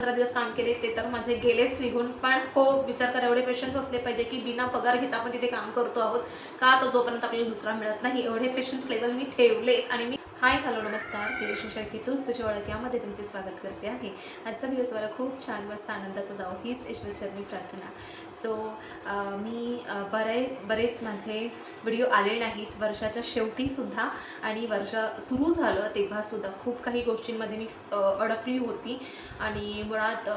पंधरा दिवस काम केले ते तर माझे गेलेच निघून. पण हो विचार करा एवढे पेशन्स असले पाहिजे की बिना पगार घेता आपण तिथे काम करतो आहोत. का तर जोपर्यंत आपल्याला दुसरा मिळत नाही एवढे पेशन्स लेवल मी ठेवले आणि मी हाय हॅलो नमस्कार. मी रेशमी शेळके तूच तुझी ओळख यामध्ये तुमचे स्वागत करते आहे. आजचा दिवस मला खूप छान मस्त आनंदाचा जावं. हीच ईश्वरचरणी प्रार्थना. सो मी बरे बरेच माझे व्हिडिओ आले नाहीत. वर्षाच्या शेवटीसुद्धा आणि वर्ष सुरू झालं तेव्हासुद्धा खूप काही गोष्टींमध्ये मी अडकली होती. आणि मुळात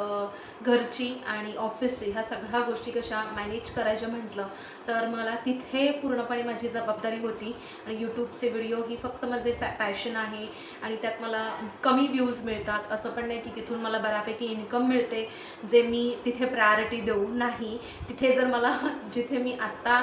घरची आणि ऑफिसची ह्या सगळ्या गोष्टी कशा मॅनेज करायच्या म्हटलं तर मला तिथे पूर्णपणे माझी जबाबदारी होती. आणि यूट्यूबचे व्हिडिओ ही फक्त माझे फॅ पॅशन आहे आणि त्यात मला कमी व्ह्यूज मिळतात. असं पण नाही की तिथून मला बऱ्यापैकी इन्कम मिळते जे मी तिथे प्रायोरिटी देऊ नाही. तिथे जर मला जिथे मी आत्ता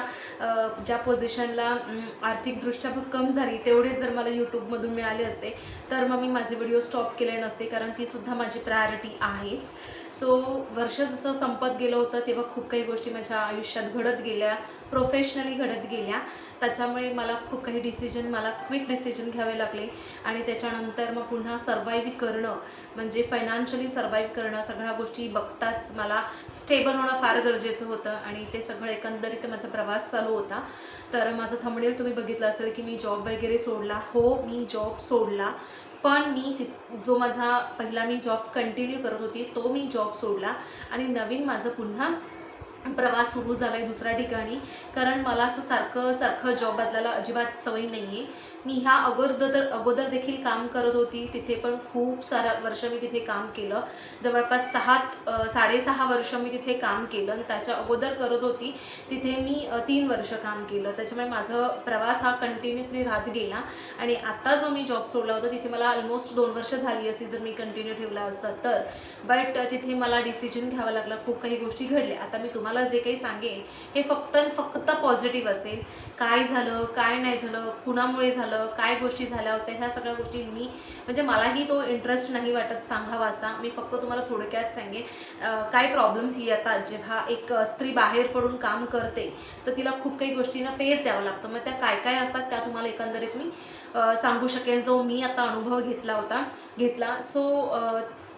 ज्या पोझिशनला आर्थिकदृष्ट्या भक्कम झाली तेवढे जर मला यूट्यूबमधून मिळाले असते तर मग मी माझे व्हिडिओ स्टॉप केले नसते कारण ती सुद्धा माझी प्रायोरिटी आहेच. सो वर्ष जसं संपत गेलं होतं तेव्हा खूप काही गोष्टी माझ्या आयुष्यात घडत गेल्या प्रोफेशनली घडत गेल्या. त्याच्यामुळे मला खूप काही डिसिजन मला क्विक डिसिजन घ्यावे लागले. आणि त्याच्यानंतर मग पुन्हा सर्वाईव्ह करणं. म्हणजे फायनान्शियली सर्वाईव्ह करणं सगळ्या गोष्टी बघताच मला स्टेबल होणं फार गरजेचं होतं आणि ते सगळं एकंदरीत माझा प्रवास चालू होता. तर माझं थंबनेल तुम्ही बघितलं असेल की मी जॉब वगैरे सोडला. हो मी जॉब सोडला. पण मी ति जो माझा पहिला मी जॉब कंटिन्यू करत होती तो मी जॉब सोडला. आणि नवीन माझं पुन्हा प्रवास सुरू झाला आहे दुसऱ्या ठिकाणी. कारण मला असं सारखं सारखं जॉब बदलायला अजिबात सवय नाही आहे मी ह्या अगोदर अगोदर देखील काम करत होती. तिथे पण खूप सारा वर्ष मी तिथे काम केलं. जवळपास सहा साडेसहा वर्ष मी तिथे काम केलं आणि त्याच्या अगोदर करत होती. तिथे मी तीन वर्ष काम केलं. त्याच्यामुळे माझं प्रवास हा कंटिन्युअसली राहत गेला आणि आत्ता जो मी जॉब सोडला होता तिथे मला ऑलमोस्ट दोन वर्ष झाली असती जर मी कंटिन्यू ठेवला असता तर. बट तिथे मला डिसिजन घ्यावा लागला. खूप काही गोष्टी घडल्या. आता मी तुम्हाला जे काही सांगेन हे फक्त फक्त पॉझिटिव्ह असेल. काय झालं काय नाही झालं कुणामुळे झालं काय गोष्टी झाल्या होत्या ह्या सगळ्या गोष्टी मी म्हणजे मलाही तो इंटरेस्ट नाही वाटत सांगावा असा मी फक्त तुम्हाला थोडक्यात सांगेन काय प्रॉब्लेम्स येतात जेव्हा एक स्त्री बाहेर पडून काम करते तर तिला खूप काही गोष्टींना फेस द्यावं लागतं. मग त्या काय काय असतात त्या तुम्हाला एकंदरीत मी सांगू शकेन जो मी आता अनुभव घेतला होता घेतला. सो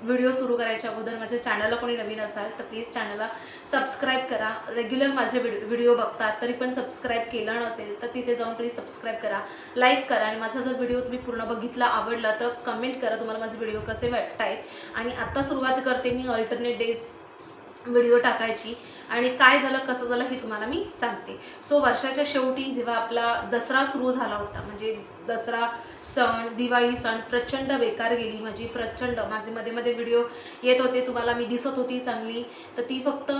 व्हिडिओ सुरू करायच्या अगोदर माझ्या चॅनलला कोणी नवीन असाल तर प्लीज चॅनलला सबस्क्राईब करा. रेग्युलर माझे व्हिडिओ व्हिडिओ बघतात तरी पण सबस्क्राईब केलं नसेल तर तिथे जाऊन प्लीज सबस्क्राईब करा. लाईक करा आणि माझा जर व्हिडिओ तुम्ही पूर्ण बघितला आवडला तर कमेंट करा तुम्हाला माझे व्हिडिओ कसे वाटत आहेत आणि आत्ता सुरुवात करते मी अल्टरनेट डेज व्हिडिओ टाकायची. आणि काय झालं कसं झालं हे तुम्हाला मी सांगते. सो वर्षाच्या शेवटी जेव्हा आपला दसरा सुरू झाला होता म्हणजे दसरा सण दिवाळी सण प्रचंड बेकार गेली माझी प्रचंड. माझे मध्ये मध्ये व्हिडिओ येत होते तुम्हाला मी दिसत होती चांगली. तर ती फक्त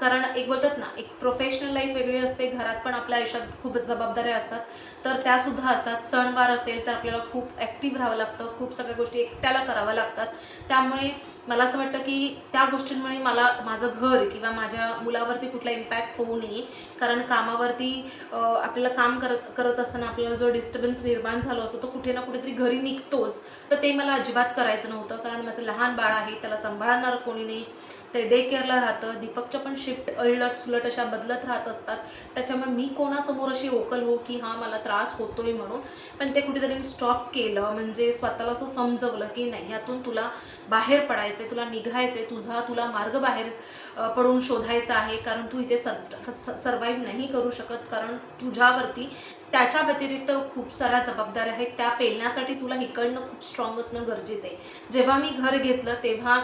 कारण एक बोलतात ना एक प्रोफेशनल लाईफ वेगळी असते घरात पण आपल्या आयुष्यात खूप जबाबदाऱ्या असतात. तर त्यासुद्धा असतात. सणवार असेल तर आपल्याला खूप ॲक्टिव्ह राहावं लागतं खूप सगळ्या गोष्टी एकट्याला कराव्या लागतात. त्यामुळे मला असं वाटतं की त्या गोष्टींमुळे मला माझं घर किंवा माझ्या मुलावरती कुठला इम्पॅक्ट होऊ नये. कारण कामावरती आपल्याला काम करत करत असताना आपल्याला जो डिस्टर्बन्स निर्माण झालं असतो तो कुठे ना कुठेतरी घरी निघतोच. तर ते मला अजिबात करायचं नव्हतं कारण माझं लहान बाळ आहे त्याला सांभाळणारं कोणी नाही. ते डे केअरला राहतं दीपकच्या पण शिफ्ट अळलट सुलट अशा बदलत राहत असतात. त्याच्यामुळे मी कोणासमोर अशी ओकल हो की हा मला त्रास होतोय म्हणून. पण ते कुठेतरी मी स्टॉप केलं म्हणजे स्वतःला असं समजवलं की नाही यातून तुला बाहेर पडायचं आहे तुला निघायचं आहे तुझा तुला मार्ग बाहेर पडून शोधायचा आहे कारण तू इथे सर सर्वाईव्ह नाही करू शकत कारण तुझ्यावरती त्याच्या व्यतिरिक्त खूप साऱ्या जबाबदाऱ्या आहेत. त्या पेलण्यासाठी तुला इकडनं खूप स्ट्रॉंग असणं गरजेचं आहे. जेव्हा मी घर घेतलं तेव्हा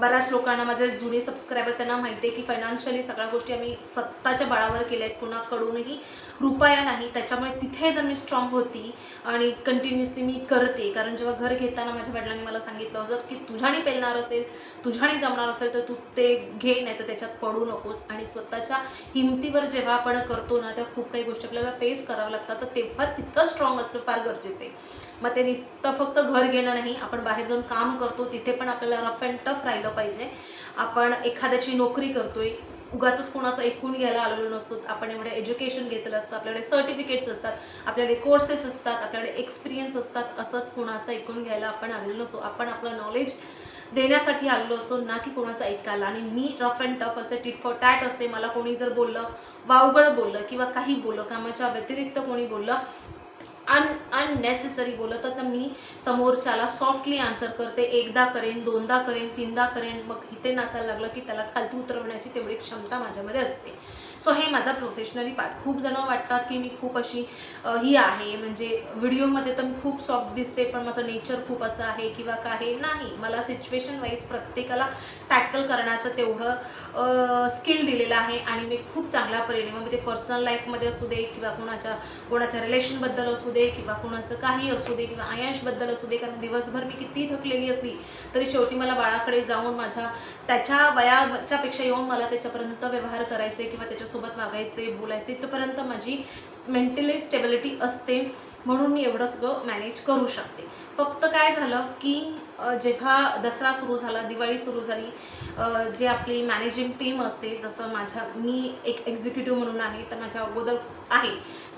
बऱ्याच लोकांना माझे जुने सबस्क्रायबर त्यांना माहिती आहे की फायनान्शियली सगळ्या गोष्टी आम्ही स्वतःच्या बळावर केल्या आहेत कोणाकडूनही रुपया नाही. त्याच्यामुळे तिथे जर मी स्ट्रॉंग होती आणि कंटिन्युअसली मी करते कारण जेव्हा घर घेताना माझ्या वडिलांनी मला सांगितलं होतं की तुझ्याने पेलणार असेल तुझ्याने जमणार असेल तर तू ते घे नाही तर त्याच्यात पडू नकोस. आणि स्वतःच्या हिमतीवर जेव्हा आपण करतो ना त्या खूप काही गोष्टी आपल्याला फेस करावं लागतं. तर तेव्हा तितकं स्ट्रॉंग असणं फार गरजेचं आहे. मग ते नुसतं फक्त घर घेणं नाही आपण बाहेर जाऊन काम करतो तिथे पण आपल्याला रफ अँड टफ राहिलं पाहिजे. आपण एखाद्याची नोकरी करतोय उगाच कोणाचं ऐकून घ्यायला आलेलो नसतो. आपण एवढं एज्युकेशन घेतलं असतं आपल्याकडे सर्टिफिकेट्स असतात आपल्याकडे कोर्सेस असतात आपल्याकडे एक्सपिरियन्स असतात असंच कोणाचं ऐकून घ्यायला आपण आलेलो नसतो. आपण आपलं नॉलेज देण्यासाठी आलेलो असतो ना की कोणाचं ऐकायला. आणि मी रफ अँड टफ असे टिट फॉर टॅट असते मला कोणी जर बोललं वावगळ बोललं किंवा काही बोललं कामाच्या व्यतिरिक्त कोणी बोललं अन अननेसेसरी बोलत तर मी समोरच्याला सॉफ्टली आन्सर करते. एकदा करेन दोनदा करेन तीनदा करेन. मग इथे नाचायला लागलं की त्याला खालती उतरवण्याची तेवढी क्षमता माझ्यामध्ये असते. सो हे माझा प्रोफेशनली पार्ट खूप जणं वाटतात की मी खूप अशी ही आहे. म्हणजे व्हिडिओमध्ये तर मी खूप सॉफ्ट दिसते पण माझं नेचर खूप असं आहे किंवा काही नाही. मला सिच्युएशन वाईज प्रत्येकाला टॅकल करण्याचं तेवढं स्किल दिलेलं आहे आणि मी खूप चांगला परिणाम मग म्हणजे ते पर्सनल लाईफमध्ये असू दे किंवा कोणाच्या कोणाच्या रिलेशनबद्दल असू दे किंवा कोणाचं काही असू दे किंवा आयांशबद्दल असू दे. कारण दिवसभर मी किती थकलेली असली तरी शेवटी मला बाळाकडे जाऊन माझ्या त्याच्या वयाच्या पेक्षा येऊन मला त्याच्यापर्यंत व्यवहार करायचे किंवा त्याच्या त्याच्यासोबत वागायचे बोलायचे इथपर्यंत माझी मेंटली स्टेबिलिटी असते. म्हणून मी एवढं सगळं मॅनेज करू शकते. फक्त काय झालं की जेव्हा दसरा सुरू झाला दिवाळी सुरू झाली जे आपली मॅनेजिंग टीम असते जसं माझ्या मी एक एक्झिक्युटिव्ह म्हणून आहे तर माझ्या अगोदर आहे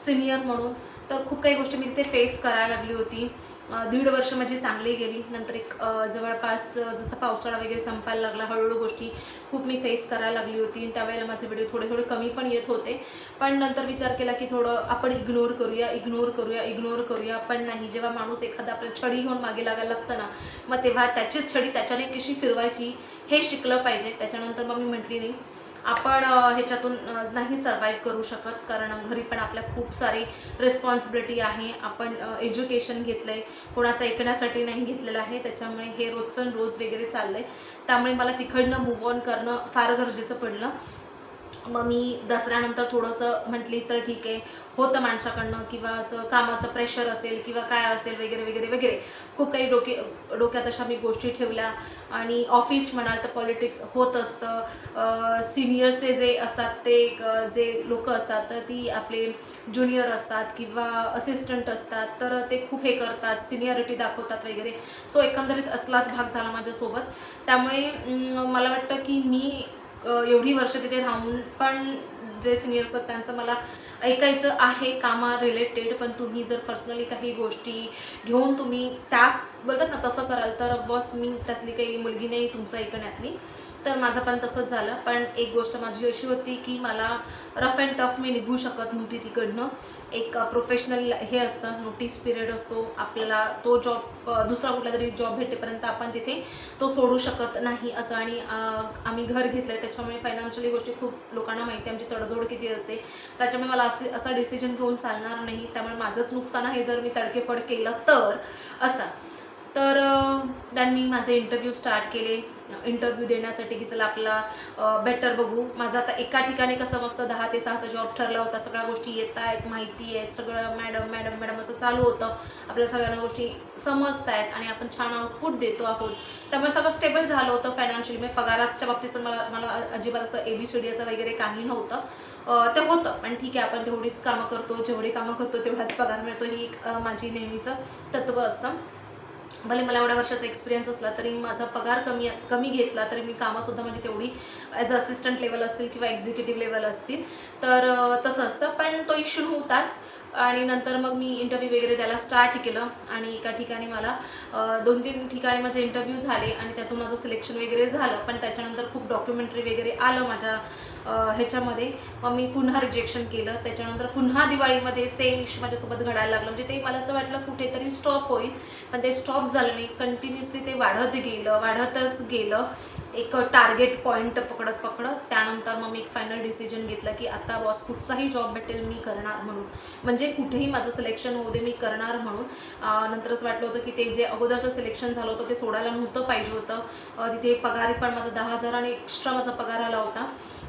सिनियर म्हणून तर खूप काही गोष्टी मी तिथे फेस करायला लागली होती. दीड वर्ष माझी चांगली गेली. नंतर एक जवळपास जसा जसं पावसाळा वगैरे संपायला लागला हळूहळू गोष्टी खूप मी फेस करायला लागली होती. आणि त्यावेळेला माझे व्हिडिओ थोडे थोडे कमी पण येत होते. पण नंतर विचार केला की थोडं आपण इग्नोर करूया इग्नोर करूया इग्नोर करूया. पण नाही जेव्हा माणूस एखादा आपल्या छडी घेऊन मागे लागायला लागतं ना मग तेव्हा त्याचीच छडी त्याच्याने कशी फिरवायची हे शिकलं पाहिजे. त्याच्यानंतर मग मी म्हटली नाही. आपण ह्याच्यातून नाही सर्वाईव्ह करू शकत. कारण घरी पण आपल्या खूप सारी रिस्पॉन्सिबिलिटी आहे. आपण एज्युकेशन घेतलं आहे कोणाचं ऐकण्यासाठी नाही घेतलेलं आहे. त्याच्यामुळे हे रोजचं रोज वगैरे चाललं आहे त्यामुळे मला तिकडनं मूव ऑन करणं फार गरजेचं पडलं. मग मी दसऱ्यानंतर थोडंसं म्हटली चल ठीक आहे. होतं माणसाकडनं किंवा असं कामाचं प्रेशर असेल किंवा काय असेल वगैरे वगैरे वगैरे. खूप काही डोके डोक्यात अशा मी गोष्टी ठेवल्या. आणि ऑफिस म्हणाल तर पॉलिटिक्स होत असतं. सिनियर्सचे जे असतात ते जे लोक असतात तर ती आपले ज्युनियर असतात किंवा असिस्टंट असतात तर ते खूप हे करतात सिनियरिटी दाखवतात वगैरे. सो एकंदरीत असलाच भाग झाला माझ्यासोबत. त्यामुळे मला वाटतं की मी एवढी वर्ष तिथे राहून पण जे सिनियर असतात त्यांचं मला ऐकायचं आहे कामा रिलेटेड पण तुम्ही जर पर्सनली काही गोष्टी घेऊन तुम्ही त्यास बोलतात ना तसं कराल तर बॉस मी त्यातली काही मुलगी नाही तुमचं ऐकण्यातली. तर माझं पण तसंच झालं. पण एक गोष्ट माझी अशी होती की मला रफ अँड टफ मी निघू शकत नव्हती तिकडनं. एक प्रोफेशनल हे असतं नोटीस पिरियड असतो. आपल्याला तो जॉब दुसरा कुठला तरी जॉब भेटेपर्यंत आपण तिथे तो सोडू शकत नाही असं. आणि आम्ही घर घेतलं आहे त्याच्यामुळे फायनान्शियली गोष्टी खूप लोकांना माहिती आहे. आमची तडजोड किती असते. त्याच्यामुळे मला असे असा डिसिजन घेऊन चालणार नाही. त्यामुळे माझंच नुकसान आहे जर मी तडकेफड केलं तर असा. तर दॅन मी माझे इंटरव्ह्यू स्टार्ट केले. इंटरव्ह्यू देण्यासाठी की चला आपला बेटर बघू. माझं आता एका ठिकाणी कसं मस्त दहा ते सहाचा जॉब ठरला होता सगळ्या गोष्टी येत आहेत माहिती आहे सगळं मॅडम मॅडम मॅडम असं चालू होतं. आपल्याला सगळ्यांना गोष्टी समजत आहेत आणि आपण छान आउटपुट देतो आहोत. त्यामुळे सगळं स्टेबल झालं होतं फायनान्शियली म्हणजे पगाराच्या बाबतीत पण मला मला अजिबात असं ए बी सी डी असं वगैरे काही नव्हतं. ते होतं पण ठीक आहे आपण तेवढीच कामं करतो जेवढी कामं करतो तेवढाच पगार मिळतो ही एक माझी नेहमीचं तत्त्व असतं. भले मला एवढ्या वर्षाचा एक्सपिरियन्स असला तरी माझा पगार कमी कमी घेतला तरी मी कामंसुद्धा म्हणजे तेवढी ॲज अ असिस्टंट लेवल असतील किंवा एक्झिक्युटिव्ह लेवल असतील. तर तसं असतं. पण तो इश्यू नव्हताच आणि नंतर मग मी इंटरव्ह्यू वगैरे द्यायला स्टार्ट केलं. आणि एका ठिकाणी मला दोन तीन ठिकाणी माझे इंटरव्ह्यू झाले. आणि त्यातून माझं सिलेक्शन वगैरे झालं. पण त्याच्यानंतर खूप डॉक्युमेंटरी वगैरे आलं माझ्या ह्याच्यामध्ये मग मी पुन्हा रिजेक्शन केलं. त्याच्यानंतर पुन्हा दिवाळीमध्ये सेम इश्यू माझ्यासोबत घडायला लागलं. म्हणजे ते मला असं वाटलं कुठेतरी स्टॉप होईल. पण ते स्टॉप झालं नाही. कंटिन्युअसली ते वाढत गेलं वाढतच गेलं. एक टार्गेट पॉईंट पकडत पकडत. त्यानंतर मग मी एक फायनल डिसिजन घेतलं की आता बॉस कुठचाही जॉब भेटेल मी करणार म्हणून. म्हणजे कुठेही माझं सिलेक्शन होऊ दे मी करणार म्हणून. नंतर नंतरच वाटलं होतं की ते जे अगोदरचं सिलेक्शन झालं होतं ते सोडायला नव्हतं पाहिजे होतं. तिथे पगार पण माझा दहा हजार आणि एक्स्ट्रा माझा पगार आला होता.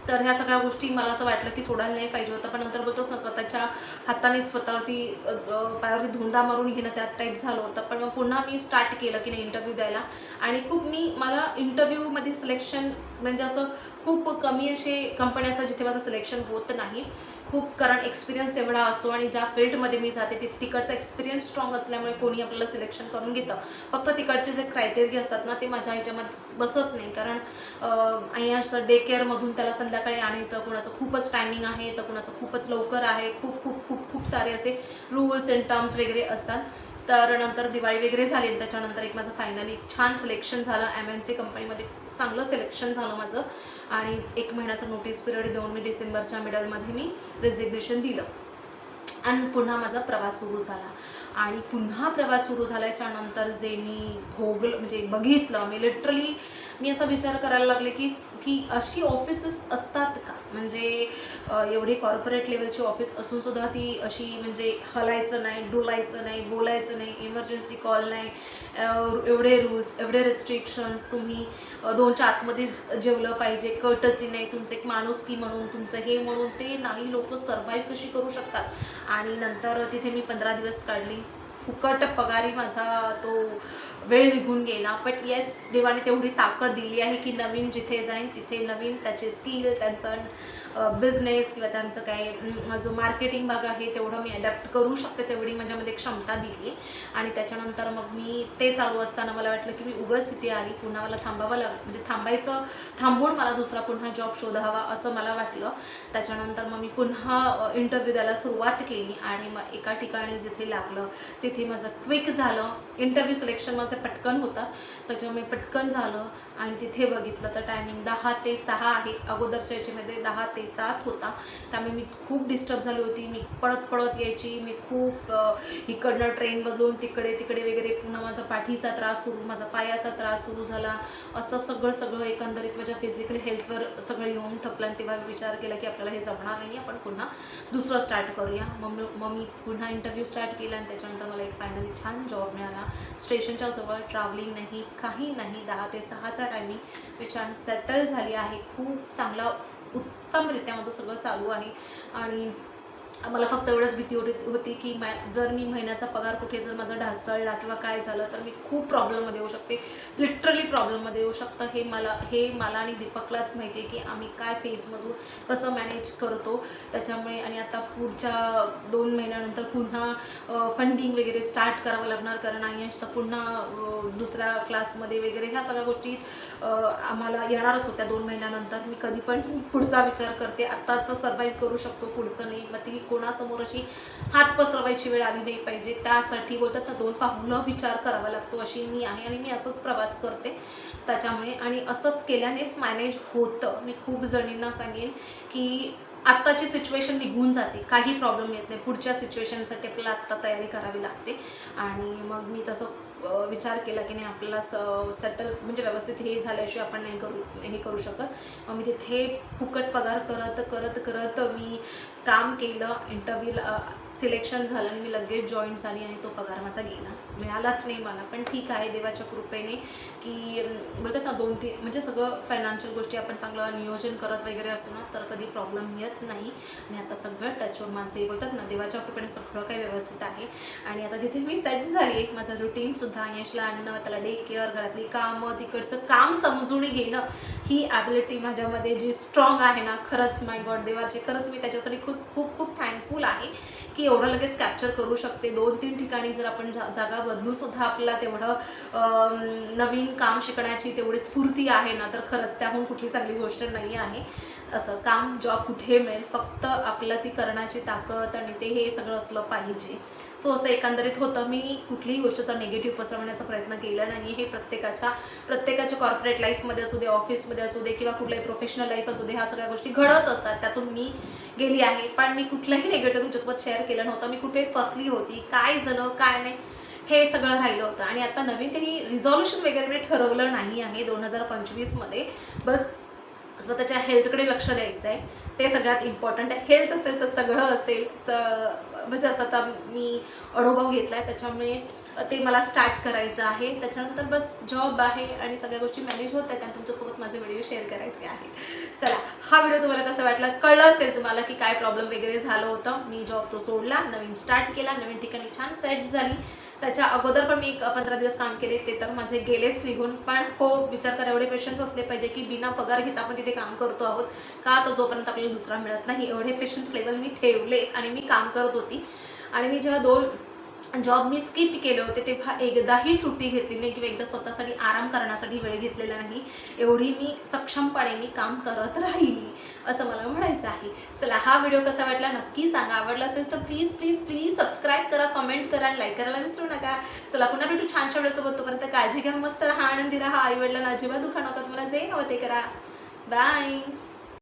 तर ह्या सगळ्या गोष्टी मला असं वाटलं की सोडायला नाही पाहिजे होतं. पण नंतर बोलतो स्व- स्वतःच्या हाताने स्वतःवरती पायावरती धुंडा मारून घेणं त्यात टाईप झालं होतं. पण मग पुन्हा मी स्टार्ट केलं की नाही इंटरव्ह्यू द्यायला. आणि खूप मी मला इंटरव्ह्यूमध्ये सिलेक्शन म्हणजे असं खूप कमी असे कंपन्या असतात जिथे माझं सिलेक्शन होत नाही. खूप कारण एक्सपिरियन्स तेवढा असतो आणि ज्या फील्डमध्ये मी जाते ते तिकडचा एक्सपिरियन्स स्ट्रॉंग असल्यामुळे कोणी आपल्याला सिलेक्शन करून घेतं. फक्त तिकडचे जे क्रायटेरिया असतात ना ते माझ्या ह्याच्यामध्ये बसत नाही. कारण आणि असं डे केअरमधून त्याला संध्या संध्याकाळी आणायचं कुणाचं खूपच टायमिंग आहे तर कुणाचं खूपच लवकर आहे खूप खूप खूप खूप सारे असे रूल्स अँड टर्म्स वगैरे असतात. तर नंतर दिवाळी वगैरे झाली त्याच्यानंतर एक माझं फायनली छान सिलेक्शन झालं. एम एन सी कंपनीमध्ये चांगलं सिलेक्शन झालं माझं. आणि एक महिन्याचं नोटीस पिरियड देऊन मी डिसेंबरच्या मिडलमध्ये मी रेझिग्नेशन दिलं. आणि पुन्हा माझा प्रवास सुरू झाला. आणि पुन्हा प्रवास सुरू झाल्याच्यानंतर जे मी भोगलं म्हणजे बघितलं मी लिटरली मी असा विचार करायला लागले की की अशी ऑफिसेस असतात का? म्हणजे एवढे एवढी कॉर्पोरेट लेवलची ऑफिस असून सुद्धा ती अशी म्हणजे हलायचं नाही डोलायचं नाही बोलायचं नाही इमर्जन्सी कॉल नाही. एवढे रूल्स एवढे रिस्ट्रिक्शन्स तुम्ही दोनच्या आतमध्ये जेवलं पाहिजे. कटसी नाही तुमचं एक माणूस की म्हणून तुमचं हे म्हणून ते नाही लोक सर्वाईव्ह कशी करू शकतात? आणि नंतर तिथे मी पंधरा दिवस काढली. फुकट पगारी माझा तो वेळ निघून गेला. बट येस देवाने तेवढी ताकद दिली आहे की नवीन जिथे जाईन तिथे नवीन त्याचे स्किल त्यांचं बिझनेस किंवा त्यांचं काय जो मार्केटिंग भाग आहे तेवढं मी अडॅप्ट करू शकते तेवढी माझ्यामध्ये क्षमता दिली. आणि त्याच्यानंतर मग मी ते चालू असताना मला वाटलं की मी उगाच इथे आली पुन्हा मला थांबावं लाग म्हणजे थांबायचं थांबून मला दुसरा पुन्हा जॉब शोधावा असं मला वाटलं. त्याच्यानंतर मग मी पुन्हा इंटरव्ह्यू द्यायला सुरुवात केली आणि मग एका ठिकाणी जिथे लागलं तिथे माझं क्विक झालं. इंटरव्ह्यू सिलेक्शन माझं पटकन होतं. त्याच्यामुळे पटकन झालं. आणि तिथे बघितलं तर टायमिंग दहा ते सहा आहे. अगोदरच्या याच्यामध्ये दहा ते सात होता. त्यामुळे मी खूप डिस्टर्ब झाली होती. मी पळत पळत यायची. मी खूप इकडनं ट्रेन बदलून तिकडे तिकडे वगैरे पुन्हा माझा पाठीचा त्रास सुरू माझा पायाचा त्रास सुरू झाला. असं सगळं सगळं एकंदरीत माझ्या फिजिकल हेल्थवर सगळं येऊन ठपलं आणि तेव्हा विचार केला की आपल्याला हे जमणार नाही आपण पुन्हा दुसरं स्टार्ट करूया. मग मी- मग मी पुन्हा इंटरव्ह्यू स्टार्ट केला आणि त्याच्यानंतर मला एक फायनली छान जॉब मिळाला. स्टेशनच्या जवळ ट्रॅव्हलिंग नाही काही नाही. दहा ते सहाचा टायमिंग मी छान सेटल झाली आहे. खूप चांगला उत्तमरित्या माझं सगळं चालू आहे. आणि मला फक्त एवढंच भीती होती होती की मॅ जर मी महिन्याचा पगार कुठे जर माझा ढासळला किंवा काय झालं तर मी खूप प्रॉब्लेममध्ये येऊ शकते. लिटरली प्रॉब्लेममध्ये येऊ शकतं. हे मला हे मला आणि दीपकलाच माहिती आहे की आम्ही काय फेजमधून कसं मॅनेज करतो. त्याच्यामुळे आणि आता पुढच्या दोन महिन्यानंतर पुन्हा फंडिंग वगैरे स्टार्ट करावं लागणार. कारण आयशचा पुन्हा दुसऱ्या क्लासमध्ये वगैरे ह्या सगळ्या गोष्टी आम्हाला येणारच होत्या दोन महिन्यानंतर. मी कधी पण पुढचा विचार करते. आत्ताचं सर्वाईव्ह करू शकतो पुढचं नाही. मग ती कोणासमोर अशी हात पसरवायची वेळ आली नाही पाहिजे. त्यासाठी बोलतात ना दोन पाहुलं विचार करावा लागतो अशी मी आहे आणि मी असंच प्रवास करते त्याच्यामुळे. आणि असंच केल्यानेच मॅनेज होतं. मी खूप जणींना सांगेन की आत्ताची सिच्युएशन निघून जाते. काही प्रॉब्लेम येत नाही. पुढच्या सिच्युएशनसाठी आपल्याला आत्ता तयारी करावी लागते. आणि मग मी तसं विचार केला की नाही आपल्याला स सेटल म्हणजे व्यवस्थित हे झाल्याशिवाय आपण नाही करू हे करू शकत. मग मी तिथे फुकट पगार करत करत करत मी काम केलं इंटरव्ह्यूला सिलेक्शन झालं आणि मी लगेच जॉईन झाली आणि तो पगार माझा गेला. मिळालाच नाही मला पण ठीक आहे देवाच्या कृपेने की बोलतात ना दोन तीन म्हणजे सगळं फायनान्शियल गोष्टी आपण चांगलं नियोजन करत वगैरे असतो ना तर कधी प्रॉब्लेम येत नाही. आणि आता सगळं टचवर माझे बोलतात ना देवाच्या कृपेने सगळं काही व्यवस्थित आहे. आणि आता तिथे मी सेट झाली आहे माझं रुटीनसुद्धा यशला आणणं त्याला डे केअर घरातली कामं तिकडचं काम समजून घेणं ही ॲबिलिटी माझ्यामध्ये जी स्ट्रॉंग आहे ना खरंच माय गॉड देवाचे खरंच मी त्याच्यासाठी खूप खूप खूप थँकफुल आहे की एवढं लगेच कॅप्चर करू शकते. दोन तीन ठिकाणी जर आपण जा जागा बदलून सुद्धा आपल्याला तेवढं नवीन काम शिकण्याची तेवढी स्फूर्ती आहे ना तर खरंच त्याहून कुठली चांगली गोष्ट नाही आहे. असं काम जॉब कुठे मिळेल फक्त आपलं ती करण्याची ताकद आणि ते हे सगळं असलं पाहिजे. सो असं एकंदरीत होतं मी कुठलीही गोष्टीचा निगेटिव्ह पसरवण्याचा प्रयत्न केला नाही हे प्रत्येकाच्या प्रत्येकाच्या कॉर्पोरेट लाईफमध्ये असू दे ऑफिसमध्ये असू दे किंवा कुठल्याही प्रोफेशनल लाईफ असू दे ह्या सगळ्या गोष्टी घडत असतात. त्यातून मी गेली आहे. पण मी कुठलंही निगेटिव्ह तुमच्यासोबत शेअर केलं नव्हतं. मी कुठे फसली होती? काय झालं? काय नाही? हे सगळं राहिलं होतं. आणि आता नवीन काही रिझॉल्युशन वगैरे मी ठरवलं नाही आहे. दोन हजार पंचवीसमध्ये. बस स्वतःच्या हेल्थकडे लक्ष द्यायचं आहे ते सगळ्यात इम्पॉर्टंट आहे. हेल्थ असेल तर सगळं असेल. स म्हणजे असं आता मी अनुभव घेतला आहे त्याच्यामुळे ते मला स्टार्ट करायचं आहे. त्याच्यानंतर बस जॉब आहे आणि सगळ्या गोष्टी मॅनेज होत आहेत. आणि तुमच्यासोबत माझे व्हिडिओ शेअर करायचे आहेत. चला हा व्हिडिओ तुम्हाला कसा वाटला? कळलं असेल तुम्हाला की काय प्रॉब्लेम वगैरे झालं होतं. मी जॉब तो सोडला नवीन स्टार्ट केला नवीन ठिकाणी छान सेट झाली. त्याच्या अगोदर पण मी एक पंधरा दिवस काम केले ते तर माझे गेलेच निघून. पण हो विचार करा एवढे पेशन्स असले पाहिजे की बिना पगार घेता आपण तिथे काम करतो आहोत. का तर जोपर्यंत आपल्याला दुसरा मिळत नाही एवढे पेशन्स लेवल मी ठेवले आणि मी काम करत होती. आणि मी जेव्हा दोन जॉब मी स्किप केले होते तेव्हा एकदाही सुट्टी घेतली नाही किंवा एकदा स्वतःसाठी आराम करण्यासाठी वेळ घेतलेला नाही. एवढी मी सक्षमपणे मी काम करत राहिली असं मला म्हणायचं आहे. चला हा व्हिडिओ कसा वाटला नक्की सांगा. आवडला असेल तर प्लीज प्लीज प्लीज सबस्क्राईब करा कमेंट करा आणि लाईक करायला विसरू नका. चला पुन्हा भेटू छानशा वेळेचं तोपर्यंत काळजी घ्या मस्त राहा आनंदी राहा. आई वडिलांना अजिबात दुखा नका. तुम्हाला जे हवं ते करा. बाय